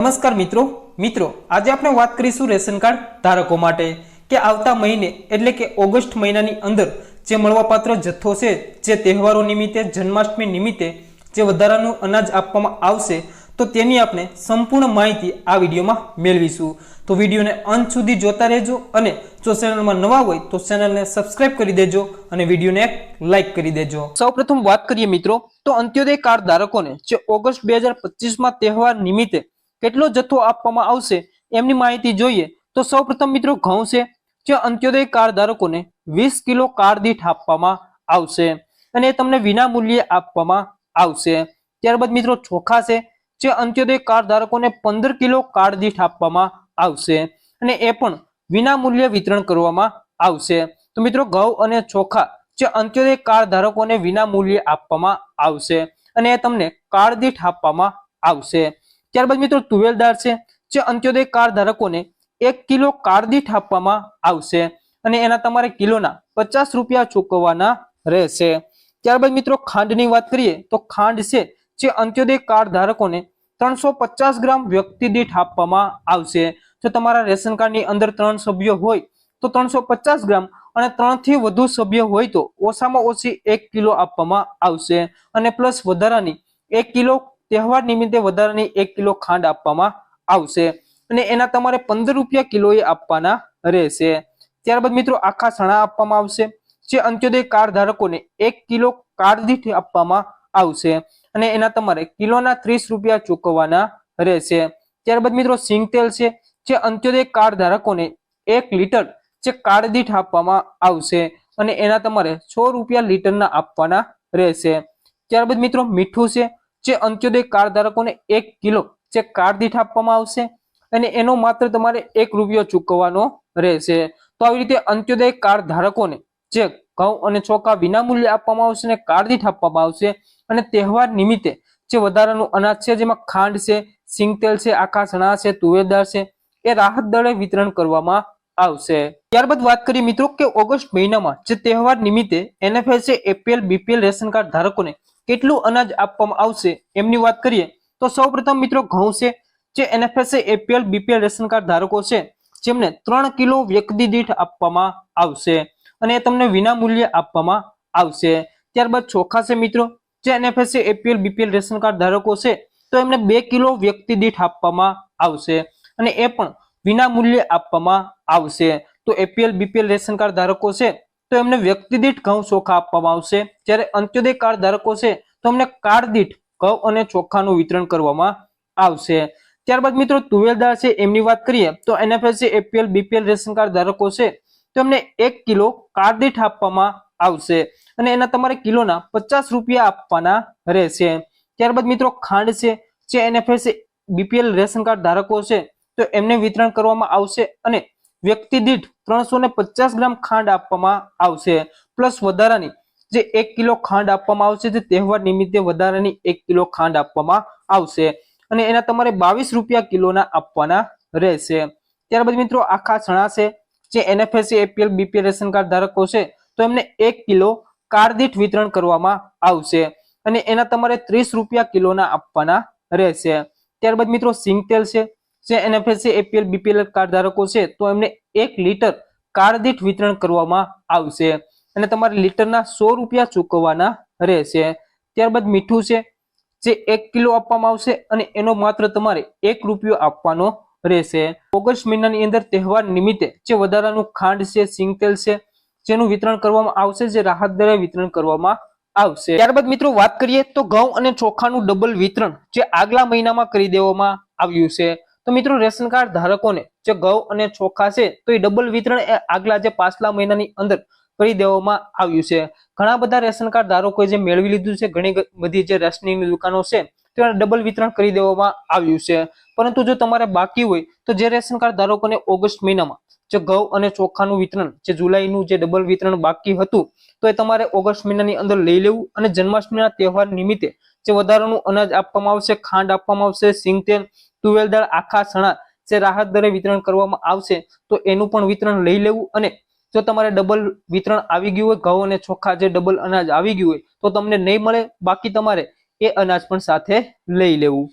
નમસ્કાર મિત્રો. મિત્રો, આજે આપણે વાત કરીશું રેશન કાર્ડ ધારકો માટે કે આવતા મહિને, એટલે કે ઓગસ્ટ મહિનાની અંદર જે મળવાપાત્ર જથ્થો છે, જે તહેવારો નિમિત્તે, જન્માષ્ટમી નિમિત્તે જે વધારાનું અનાજ આપવામાં આવશે, તો તેની આપણે સંપૂર્ણ માહિતી આ વિડીયોમાં મેળવીશું. તો વિડીયોને અંત સુધી જોતા રહેજો અને જો ચેનલમાં નવા હોય, તો ચેનલને સબસ્ક્રાઇબ કરી દેજો અને વિડીયોને એક લાઇક કરી દેજો. સૌપ્રથમ વાત કરીએ મિત્રો, તો અંત્યોદય કાર્ડ ધારકોને, જે ઓગસ્ટ બે હજાર પચીસમાં તહેવાર નિમિત્તે કેટલો જથ્થો આપવામાં આવશે એમની માહિતી જોઈએ તો સૌપ્રથમ મિત્રો ઘઉં છે જે અંત્યોદય કાર્ડ ધારકોને વીસ કિલો કાર્ડ દીઠ આપવામાં આવશે અને એ તમને વિના મૂલ્યે આપવામાં આવશે. ત્યારબાદ મિત્રો ચોખા છે, જે અંત્યોદય કાર્ડ ધારકોને પંદર કિલો કાર્ડ દીઠ આપવામાં આવશે અને એ પણ વિના મૂલ્યે વિતરણ કરવામાં આવશે. તો મિત્રો ઘઉં અને ચોખા જે અંત્યોદય કાર્ડ ધારકોને વિના મૂલ્યે આપવામાં આવશે અને એ તમને કાર્ડ દીઠ આપવામાં આવશે. ત્યારબાદ મિત્રો તુવેલદાર છે, જે અંત્યોદય કાર્ડ ધારકોને એક કિલો કાર્ડ દીઠ આપવામાં આવશે અને એના તમારે કિલોના પચાસ રૂપિયા ચૂકવવાના રહેશે. ત્યારબાદ મિત્રો ખાંડની વાત કરીએ તો ખાંડ છે, જે અંત્યોદય કાર્ડ ધારકોને ત્રણસો પચાસ ગ્રામ વ્યક્તિ દીઠ આપવામાં આવશે. જો તમારા રેશન કાર્ડની અંદર ત્રણ સભ્યો હોય તો ત્રણસો પચાસ ગ્રામ અને ત્રણથી વધુ સભ્ય હોય તો ઓછામાં ઓછી એક કિલો આપવામાં આવશે. અને પ્લસ વધારાની એક કિલો તહેવાર નિમિત્તે વધારાની એક કિલો ખાંડ આપવામાં આવશે. અને એના તમારે પંદર રૂપિયા કિલોએ આપવાના રહેશે. ત્યારબાદ મિત્રો આખા ચણા આપવામાં આવશે, જે અંત્યોદય કાર્ડ ધારકોને એક કિલો કાર્ડ દીઠ આપવામાં આવશે. અને એના તમારે કિલોના ત્રીસ રૂપિયા ચૂકવવાના રહેશે. ત્યારબાદ મિત્રો સિંગ તેલ છે, જે અંત્યોદય કાર્ડ ધારકોને એક લીટર જે કાર્ડ દીઠ આપવામાં આવશે. અને એના તમારે સો રૂપિયા લીટરના આપવાના રહેશે. ત્યારબાદ મિત્રો મીઠું છે જે અંત્યોદય કાર્ડ ધારકોને એક કિલો જે કાર્ડ દીઠ આપવામાં આવશે અને એનો માત્ર તમારે એક રૂપિયો ચૂકવવાનો રહેશે. તો આવી રીતે અંત્યોદય કાર્ડ ધારકોને જે ઘઉં અને ચોખા વિનામૂલ્યે આપવામાં આવશે અને કાર્ડ દીઠ આપવામાં આવશે અને તહેવાર નિમિત્તે જે વધારાનું અનાજ છે, જેમાં ખાંડ છે, સિંગતેલ છે, આખા ચણા છે તુવેદાર છે, એ રાહત દરે વિતરણ કરવામાં આવશે. ત્યારબાદ વાત કરીએ મિત્રો કે ઓગસ્ટ મહિનામાં જે તહેવાર નિમિત્તે NFSA APL BPL ration card ધારકોને કેટલું અનાજ આપવામાં આવશે એમની વાત કરીએ તો સૌપ્રથમ મિત્રો ઘઉં છે, જે NFSA APL BPL ration card ધારકો છે, જેમને ત્રણ કિલો વ્યક્તિ દીઠ આપવામાં આવશે અને એ તમને વિના મૂલ્યે આપવામાં આવશે. ત્યારબાદ ચોખા છે મિત્રો, જે NFSA APL BPL ration card ધારકો છે, તો એમને બે કિલો વ્યક્તિ દીઠ આપવામાં આવશે અને એ પણ વિના મૂલ્યે આપવામાં આવશે. તો એપીએલ બીપીએલ રેશન કાર્ડ ધારકો છે તો એમને વ્યક્તિ દીઠ ઘઉં ચોખા આપવામાં આવશે. જ્યારે અંત્યોદય કાર્ડ ધારકો છે, તો એમને કાર્ડ દીઠ ઘઉં અને ચોખાનું વિતરણ કરવામાં આવશે. ત્યારબાદ મિત્રો તુવેલદાર છે, એમની વાત કરીએ, તો NFS APL, BPL ration card ધારકો છે, તો એમને એક કિલો કાર્ડ દીઠ આપવામાં આવશે. અને એના તમારે કિલોના પચાસ રૂપિયા આપવાના રહેશે. ત્યારબાદ મિત્રો ખાંડ છે, જે એનએફએસ બીપીએલ રેશન કાર્ડ ધારકો છે, તો એમને વિતરણ કરવામાં આવશે અને વ્યક્તિ દીઠ ત્રણસો પચાસ ગ્રામ ખાંડ આપવામાં આવશે. પ્લસ વધારાની જે એક કિલો ખાંડ આપવામાં આવશે, જે તહેવાર નિમિત્તે વધારાની એક કિલો ખાંડ આપવામાં આવશે. અને એના તમારે બાવીસ રૂપિયા કિલોના આપવાના રહેશે. ત્યારબાદ મિત્રો આખા ચણા છે, જે NFSC APL BPL ration card ધારકો છે, તો એમને એક કિલો કાર્ડ દીઠ વિતરણ કરવામાં આવશે. અને એના તમારે ત્રીસ રૂપિયા કિલોના આપવાના રહેશે. ત્યારબાદ મિત્રો સિંગતેલ છે જે એનએફએસસી એપીએલ બીપીએલ કાર્ડ ધારકો છે, તો એમને એક લીટર કાર્ડ દીઠ વિતરણ કરવામાં આવશે. અને તમારે લીટરના સો રૂપિયા ચૂકવવાના રહેશે. ત્યારબાદ મીઠું છે, જે એક કિલો આપવામાં આવશે અને એનો માત્ર તમારે એક રૂપિયો આપવાનો રહેશે. ઓગસ્ટ મહિનાની અંદર તહેવાર નિમિત્તે જે વધારાનું ખાંડ છે, સિંગતેલ છે, જેનું વિતરણ કરવામાં આવશે, જે રાહત દરે વિતરણ કરવામાં આવશે. ત્યારબાદ મિત્રો વાત કરીએ તો ઘઉં અને ચોખાનું ડબલ વિતરણ જે આગલા મહિનામાં કરી દેવામાં આવ્યું છે. તો મિત્રો રેશન કાર્ડ ધારકોને જે ઘઉં અને ચોખા છે, તો એ ડબલ વિતરણ એ આગલા જે પાછલા મહિનાની અંદર કરી દેવામાં આવ્યું છે. ઘણા બધા રેશન કાર્ડ ધારકોએ જે મેળવી લીધું છે, ઘણી બધી જે રેશનિંગની દુકાનો છે તેના ડબલ વિતરણ કરી દેવામાં આવ્યું છે. પરંતુ જો તમારે બાકી હોય, તો જે રેશન કાર્ડ ધારકોને ઓગસ્ટ મહિનામાં જે ઘઉં અને ચોખાનું વિતરણ, જે જુલાઈનું જે ડબલ વિતરણ બાકી હતું, તો એ તમારે ઓગસ્ટ મહિનાની અંદર લઈ લેવું અને જન્માષ્ટમીના તહેવાર નિમિત્તે જે વધારાનું અનાજ આપવામાં આવશે, ખાંડ આપવામાં આવશે સિંગતેલ તુવેલ દાળ, આખા ચણા જે રાહત દરે વિતરણ કરવામાં આવશે, તો એનું પણ વિતરણ લઈ લેવું અને જો તમારે ડબલ વિતરણ આવી ગયું હોય, ઘઉં અને ચોખા જે ડબલ અનાજ આવી ગયું હોય, તો તમને નહીં મળે, બાકી તમારે એ અનાજ પણ સાથે લઈ લેવું.